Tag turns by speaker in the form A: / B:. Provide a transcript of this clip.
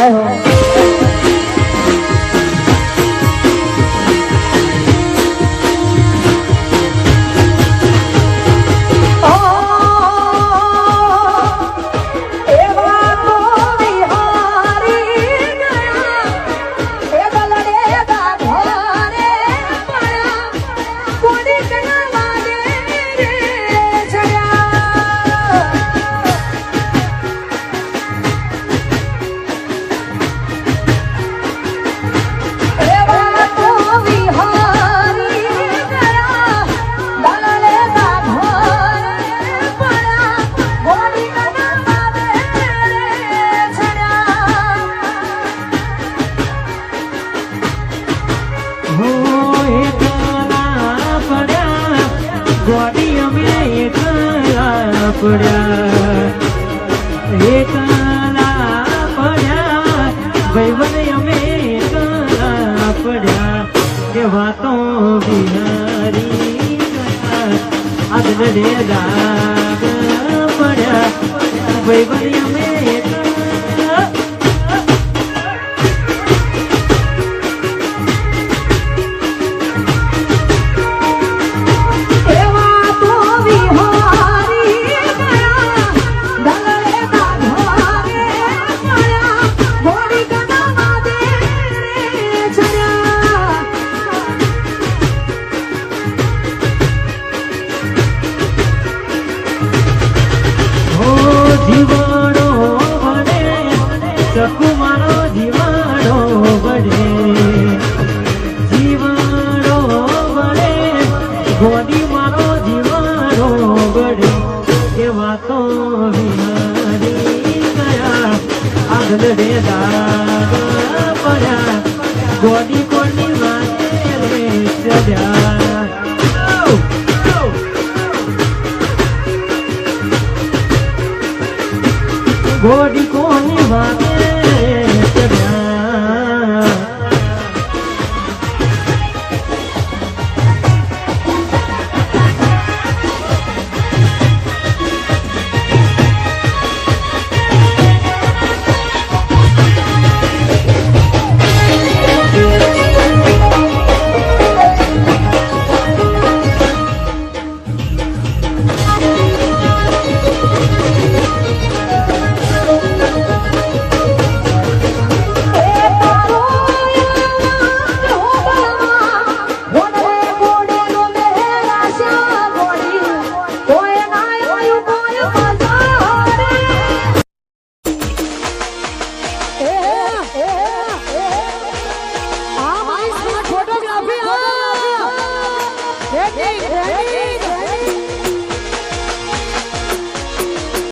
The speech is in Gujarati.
A: 抬头 પડ્યા.
B: હે કલા પડ્યા. ભાઈ અમે કલા પડ્યા. કે વાતો બિહારી આગળ પડ્યા. ભાઈ અમે
A: મન રે
B: દાવા પડ્યા ગોડી કોની
A: વાતે